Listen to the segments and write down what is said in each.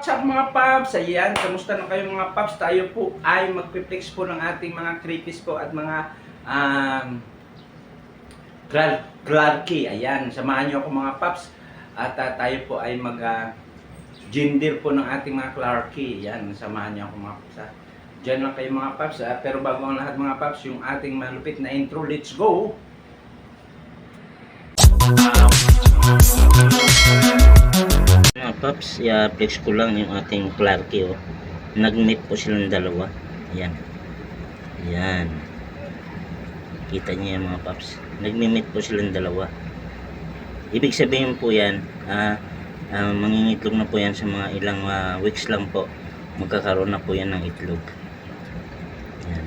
What's up mga paps? Ayan, kamusta na kayo mga paps? Tayo po ay magpiplex po ng ating mga creepies po at mga um, Clar- Clarky. Ayan, samahan niyo ako mga paps. At ah, tayo po ay mag uh, gender po ng ating mga Clarky. Ayan, samahan niyo ako mga paps. ha. Diyan lang kayo mga paps. ah. pero bago ang lahat mga paps, yung ating malupit na intro, let's go! Mga paps, i-flex ko lang yung ating Clarky oh. Nag-meet po silang dalawa. Ayan. Ayan. Kita niyo mga paps. Nag-meet po silang dalawa. Ibig sabihin po yan, ah, ah, mangingitlog na po yan sa mga ilang ah, weeks lang po. Magkakaroon na po yan ng itlog. Ayan.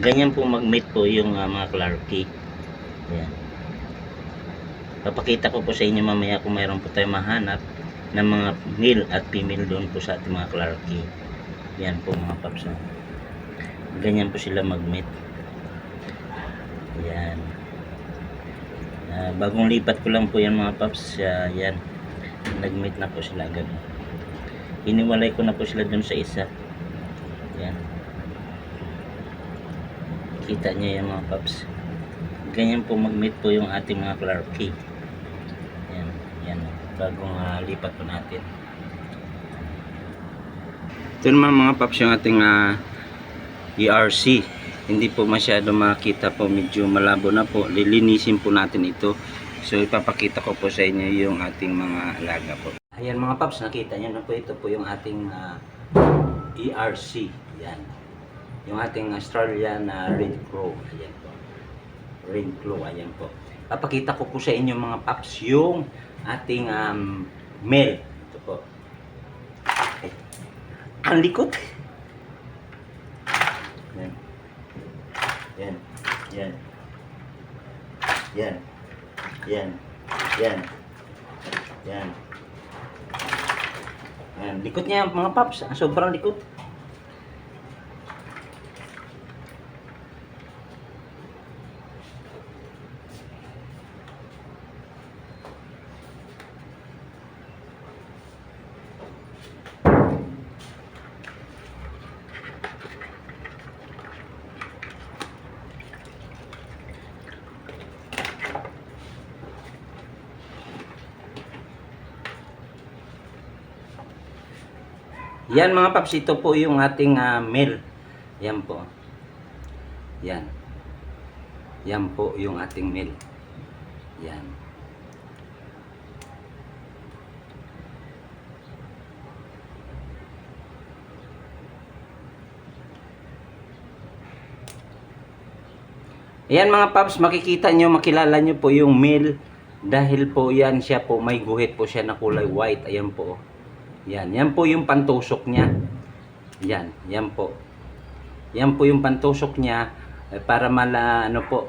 Ganyan po mag-meet po yung ah, mga Clarky. Ayan. Papakita ko po sa inyo mamaya kung mayroon po tayo mahanap ng mga male at female doon po sa ating mga Clarky. Yan po mga paps. Ganyan po sila mag-meet. Yan. Ah, bagong lipat ko lang po yan mga paps. Ah, yan. Nag-meet na po sila agad. Iniwalay ko na po sila doon sa isa. Yan. Kita niyo yan mga paps. Ganyan po mag-meet po yung ating mga Clarky. Bagong ah, lipat po natin. Ito naman mga paps yung ating ah, ERC. Hindi po masyado makita po, medyo malabo na po. Lilinisin po natin ito. So ipapakita ko po sa inyo yung ating mga alaga po. Ayan mga paps, nakita nyo na po ito po yung ating ah, ERC. Yan. Yung ating Australian ah, Red Crow. Ayan po. Red Crow, ayan po. Papakita ko po sa inyo mga paps yung ating um, male. Ito po. Ay, ang likot. Yan. Yan. Yan. Yan. Yan. Yan. Yan. Yan. Likot niya mga paps. Sobrang likot. Yan mga paps, ito po yung ating ah, male. Yan po. Yan. Yan po yung ating male. Yan. Ayan mga paps, makikita nyo, makilala nyo po yung male dahil po yan siya po, may guhit po siya na kulay white. Ayan po. Yan, yan po yung pantusok niya. Yan, yan po. Yan po yung pantusok niya eh, para mala ano po.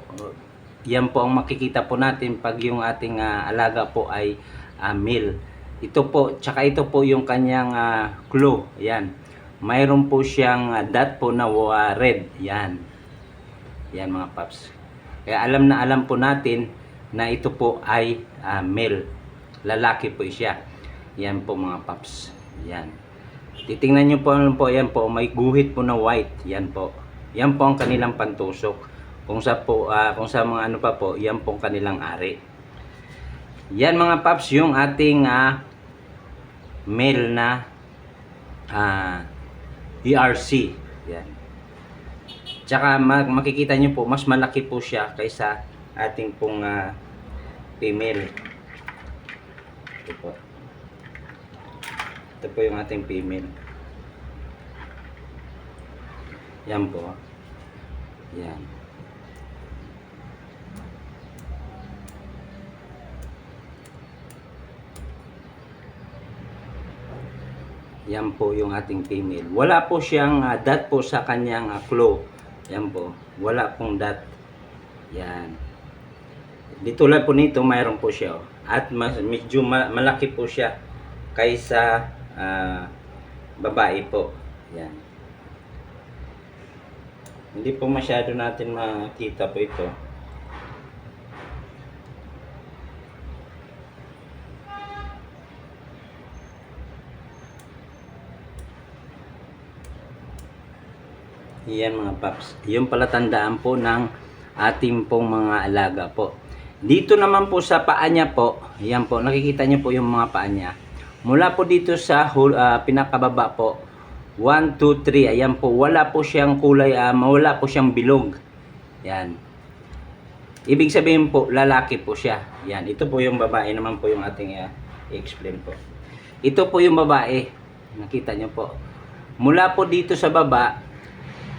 Yan po ang makikita po natin pag yung ating ah, alaga po ay ah, male. Ito po, tsaka ito po yung kanyang ah, clue. Yan. Mayroon po siyang ah, dot po na ah, red. Yan. Yan mga paps. Kaya alam na alam po natin na ito po ay ah, male. Lalaki po siya. Yan po mga paps. Yan. Titingnan nyo po, ano po, yan po, may guhit po na white. Yan po. Yan po ang kanilang pantusok. Kung sa po, ah, kung sa mga ano pa po, yan po ang kanilang ari. Yan mga paps, yung ating ah, male na ah, ERC. Yan. Tsaka ma- makikita nyo po, mas malaki po siya kaysa ating pong ah, female. Ito po. Ito po yung ating female. Yan po. Yan. Yan po yung ating female. Wala po siyang ah, dot po sa kanyang uh, claw. Yan po. Wala pong dot. Yan. Dito lang po nito, mayroon po siya. oh. At mas, medyo ma- malaki po siya kaysa uh, babae po. Yan. Hindi po masyado natin makita po ito. Yan mga paps. Yung palatandaan po ng ating pong mga alaga po. Dito naman po sa paa niya po, yan po, nakikita niyo po yung mga paa niya. Mula po dito sa ah, pinakababa po, 1, 2, 3, ayan po, wala po siyang kulay, ah, wala po siyang bilog. Yan. Ibig sabihin po, lalaki po siya. Yan, ito po yung babae naman po yung ating ah, i-explain po. Ito po yung babae. Nakita niyo po. Mula po dito sa baba,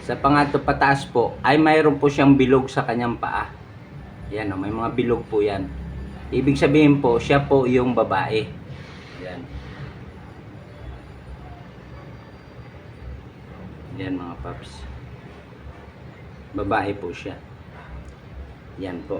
sa pangatlo pataas po, ay mayroon po siyang bilog sa kanyang paa. Yan, oh, may mga bilog po yan. Ibig sabihin po, siya po yung babae. Yan. Yan mga paps. Babae po siya. Yan po.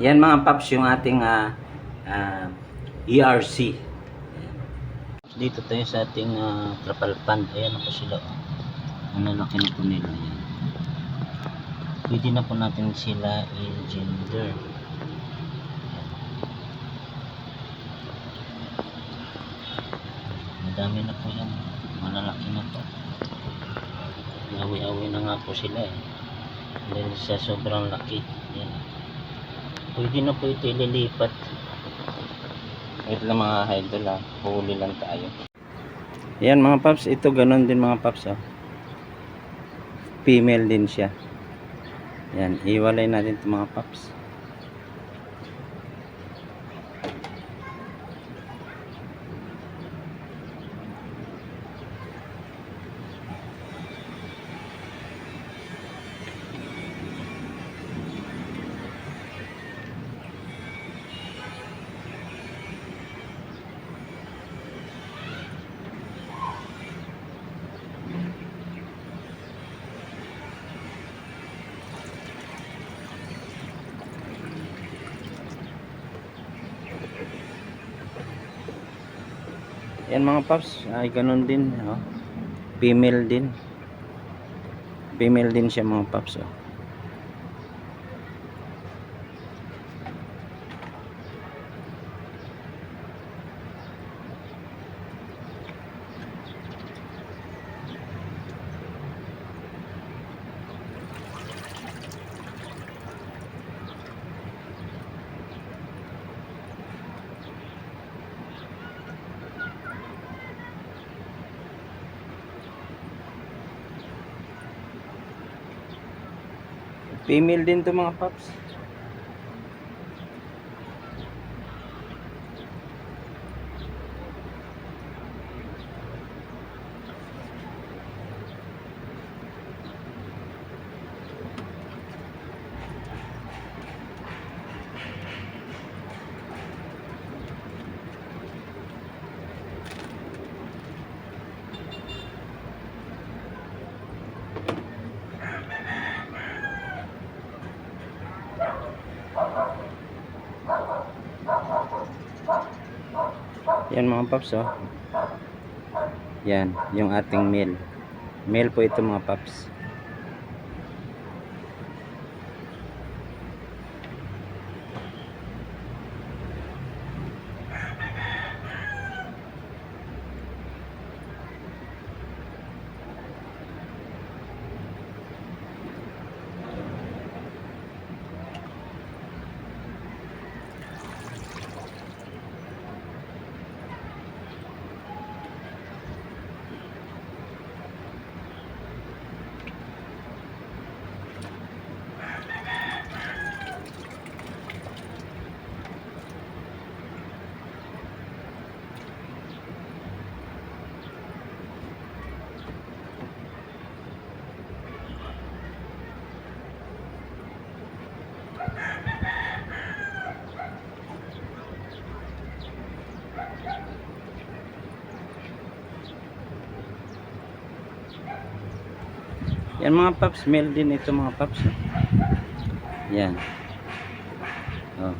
Yan mga paps yung ating ah, ah, ERC. Dito tayo sa ating uh, trapal pond. Ayan na po sila. Oh. Ang lalaki na po nila. Ayan. Pwede na po natin sila i-gender. Madami na po yan. Malalaki na po. Awi-awi na nga po sila eh. Dahil sa sobrang laki. Ayan. Pwede na po ito ililipat. Wait lang mga idol ah. Huli lang tayo. Yan mga paps. Ito ganun din mga paps oh. Female din siya. Yan. Iwalay natin ito mga paps. Yan mga paps, ay ganun din, oh. Female din. Female din siya mga paps, oh. Female din to mga paps. Yan mga paps oh. Yan, yung ating male. Male po ito mga paps. Yan mga paps, male din ito mga paps. Yan. Oh.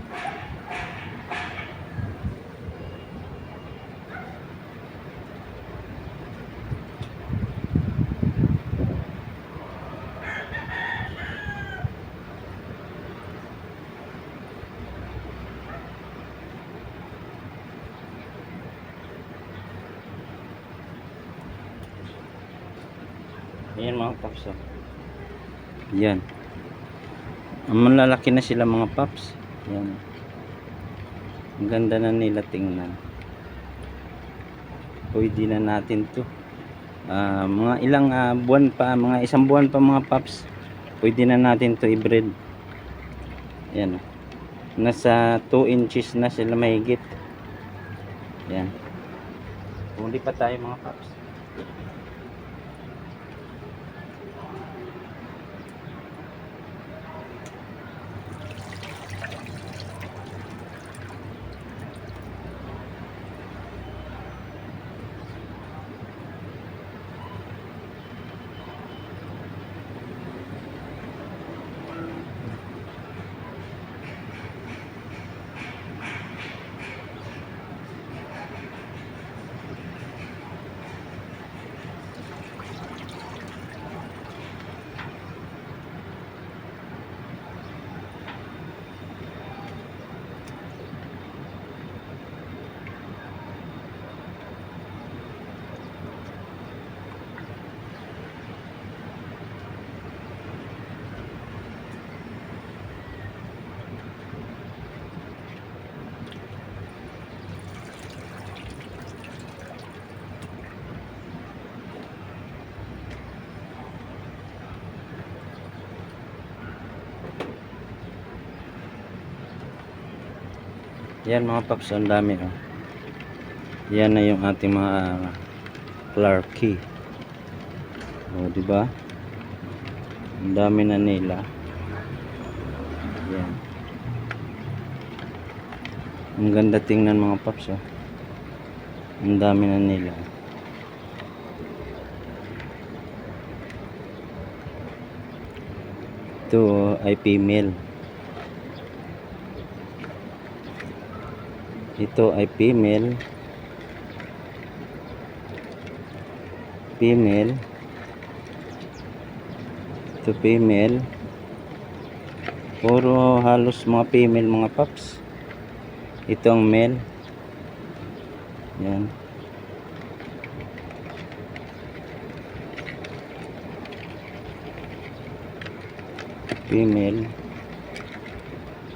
Ayan mga paps. Oh. Yan. Malalaki na sila mga paps. Yan. Ang ganda na nila tingnan. Pwede na natin to. Ah, mga ilang ah, buwan pa, mga isang buwan pa mga paps. Pwede na natin to i-breed. Yan. oh. Nasa 2 inches na sila mahigit. Yan. Huli pa tayo mga paps. Yan mga paps, ang dami oh. Yan na yung ating mga Clarky. Oh, di ba? Ang dami na nila. Yan. Ang ganda tingnan mga paps oh. Ang dami na nila. Ito oh, ay female. Ito ay female. Female. Ito female. Puro halos mga female mga pups. Ito ang male. Yan. Female.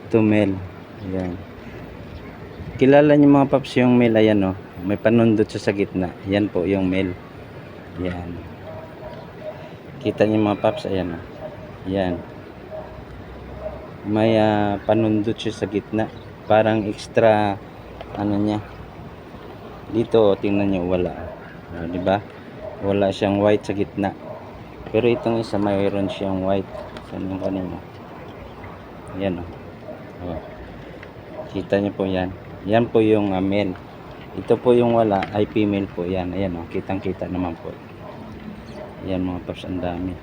Ito male. Yan. Kilala niyo mga paps yung male ayan oh. May panundot siya sa gitna. Yan po yung male. Yan. Kita niyo mga paps ayan oh. Yan. May ah, panundot siya sa gitna. Parang extra ano niya. Dito oh, tingnan niyo wala. Ah, di ba? Wala siyang white sa gitna. Pero itong isa mayroon siyang white. Saan yung kanina? Yan oh. oh. Kita niyo po yan. Yan po yung uh, male. Ito po yung wala ay female po yan. Ayan oh, kitang-kita naman po. Yan mga paps, ang dami.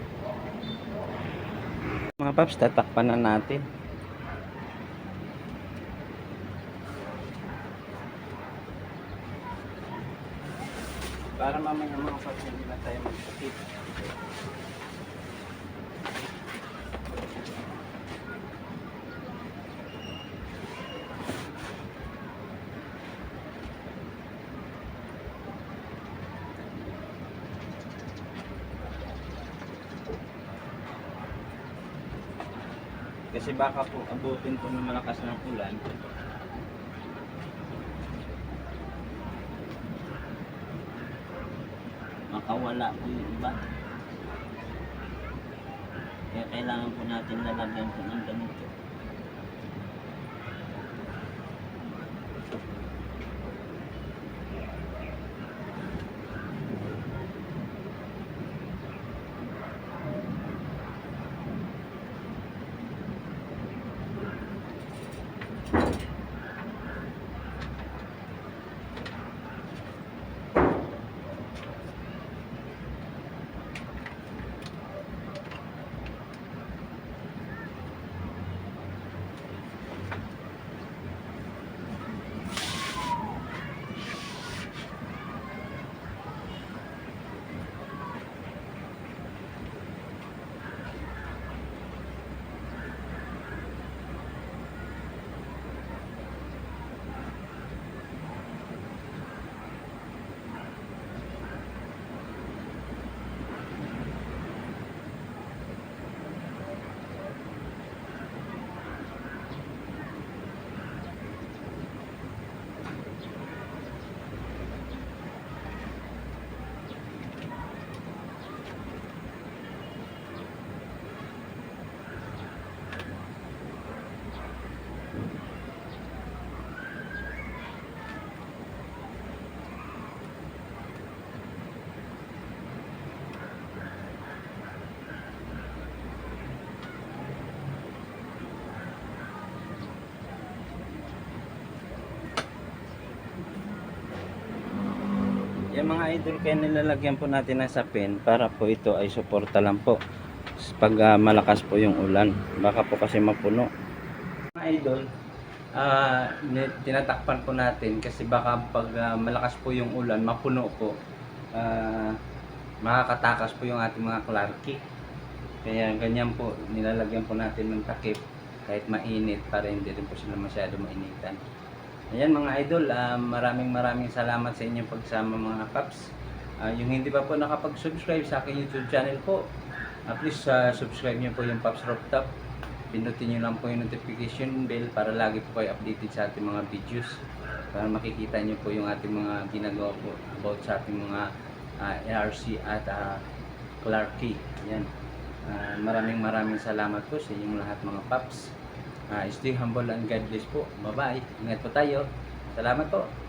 Mga paps, tatakpan na natin. Para mamaya mga paps, hindi na tayo magsakit. Kasi baka po abutin po ng malakas ng ulan. Makawala po yung iba. Kaya kailangan po natin lalagyan po ng ganito. Mga idol kaya nilalagyan po natin ng sapin para po ito ay suporta lang po pag ah, malakas po yung ulan. Baka po kasi mapuno. Mga idol, ni- tinatakpan po natin kasi baka pag ah, malakas po yung ulan, mapuno po. Ah, makakatakas po yung ating mga clarky. Kaya ganyan po, nilalagyan po natin ng takip kahit mainit para hindi rin po sila masyado mainitan. Ayan mga idol, ah, maraming maraming salamat sa inyong pagsama mga paps. Ah, yung hindi pa po nakapag-subscribe sa aking YouTube channel po, ah, please ah, subscribe niyo po yung Paps Rooftop. Pindutin niyo lang po yung notification bell para lagi po kayo updated sa ating mga videos. Para makikita niyo po yung ating mga ginagawa po about sa ating mga ah, ARC at uh, Clarky. Ayan. Ah, maraming maraming salamat po sa inyong lahat mga paps. Ah, stay humble and God bless po. Bye-bye. Ingat po tayo. Salamat po.